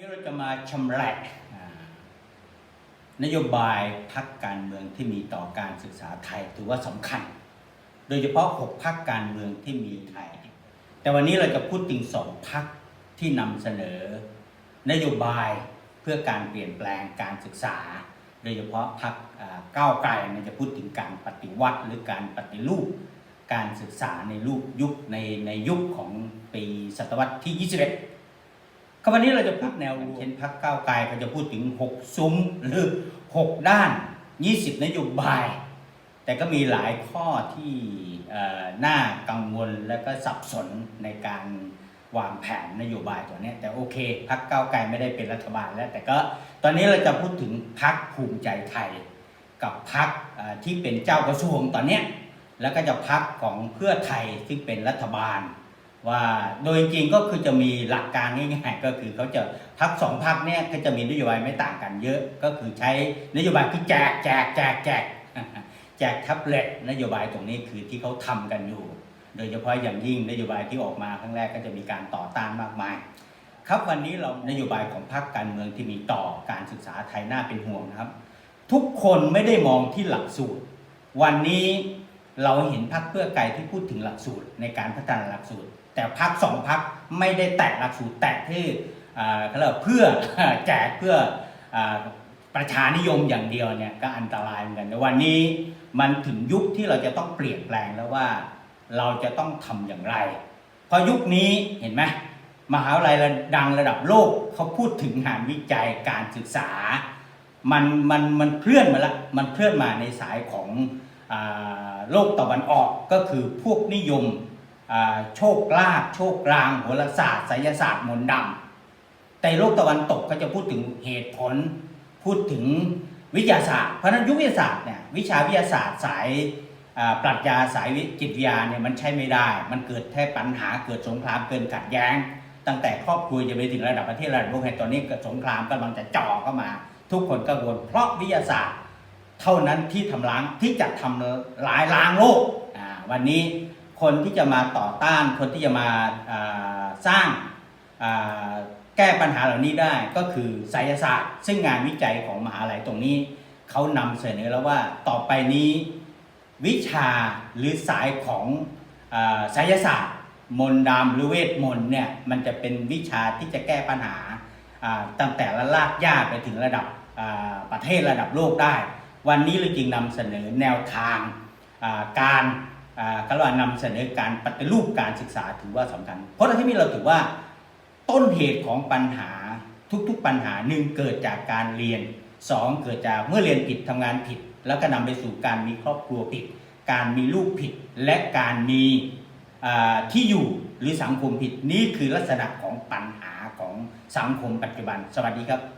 นี้เราจะมาชำระนโยบายพักการเมืองที่มีต่อการศึกษาไทยถือว่าสำคัญ โดยเฉพาะ 6พักการเมืองที่มีไทย แต่วันนี้เราจะพูดถึงสองพักที่นำเสนอ นโยบายเพื่อการเปลี่ยนแปลงการศึกษา โดยเฉพาะพักก้าวไกลเนี่ยจะพูดถึงการปฏิวัติหรือการปฏิรูปการศึกษาในรูปยุคในในยุคของปีศตวรรษที่ 21 ก็วันนี้เราจะพูดแนวเช่นพักก้าวไกลเขาจะพูดถึง 6 ซุ้มหรือ 6 ด้าน 20 นโยบาย แต่ก็มีหลายข้อที่น่ากังวลและก็สับสนในการวางแผนนโยบายตัวนี้ แต่โอเคพักก้าวไกลไม่ได้เป็นรัฐบาลแล้ว แต่ก็ตอนนี้เราจะพูดถึงพักภูมิใจไทย กับพักที่เป็นเจ้ากระทรวงตอนนี้แล้วก็จะพักของเพื่อไทยที่เป็นรัฐบาล ว่าโดยจริงก็คือจะมีหลักการง่ายๆก็คือเขาจะพักสองพักเนี่ยก็จะมีนโยบายไม่ต่างกันเยอะ ก็คือใช้นโยบายคือแจกแจกแจกแจกแจกแท็บเล็ตนโยบายตรงนี้คือที่เขาทำกันอยู่ โดยเฉพาะอย่างยิ่งนโยบายที่ออกมาครั้งแรกก็จะมีการต่อต้านมากมาย ครับวันนี้เรานโยบายของพรรคการเมืองที่มีต่อการศึกษาไทยน่าเป็นห่วงนะครับ ทุกคนไม่ได้มองที่หลักสูตร วันนี้ เราเห็นพรรคเพื่อไกลที่พูดถึงหลักสูตรในการพัฒนาหลักสูตร แต่พรรคสองพรรคไม่ได้แตะหลักสูตรแตะที่อ่าเขาเรียกเพื่อแจกเพื่ออประชานิยมอย่างเดียวเนี่ยก็อันตรายเหมือนกันในวันนี้มันถึงยุคที่เราจะต้องเปลี่ยนแปลงแล้วว่าเราจะต้องทำอย่างไร เพราะยุคนี้เห็นไหมมหาวิทยาลัยดังระดับโลกเขาพูดถึงงานวิจัยการศึกษา มันมันมันเคลื่อนมาละมันเคลื่อนมาในสายของ โลกตะวันออกก็คือพวกนิยมโชคลาภโชคลางโหราศาสตร์ไสยศาสตร์มนต์ดำแต่โลกตะวันตกก็จะพูดถึงเหตุผล พูดถึงวิทยาศาสตร์เพราะนั้นยุควิทยาศาสตร์เนี่ยวิชาวิทยาศาสตร์สายปรัชญาสายวิจิตวิทยาเนี่ยมันใช้ไม่ได้ มันเกิดแค่ปัญหาเกิดสงครามเกิดขัดแย้ง ตั้งแต่ครอบครัวจะไปถึงระดับประเทศระดับโลกให้ตอนนี้เกิดสงครามกำลังจะจ่อเข้ามา ทุกคนกังวลเพราะวิทยาศาสตร์ เท่านั้นที่ทำล้างที่จะทำลายล้างโลกวันนี้คนที่จะมาต่อต้านคนที่จะมาสร้างแก้ปัญหาเหล่านี้ได้ก็คือไสยศาสตร์ ซึ่งงานวิจัยของมหาลัยตรงนี้ เขานำเสนอแล้วว่าต่อไปนี้วิชาหรือสายของไสยศาสตร์ มนต์ดำหรือเวทมนเนี่ยมันจะเป็นวิชาที่จะแก้ปัญหาตั้งแต่ละลากย่าไปถึงระดับประเทศระดับโลกได้ วันนี้เราจึงนำเสนอแนวทางการอ่าก็ว่านำเสนอการปฏิรูปการศึกษาถือว่าสำคัญ เพราะที่นี้เราถือว่าต้นเหตุของปัญหาทุกๆปัญหาหนึ่งเกิดจากการเรียนสองเกิดจากเมื่อเรียนผิดทำงานผิด แล้วก็นำไปสู่การมีครอบครัวผิด การมีลูกผิดและการมีที่อยู่หรือสังคมผิดนี่คือลักษณะของปัญหาของสังคมปัจจุบัน สวัสดีครับ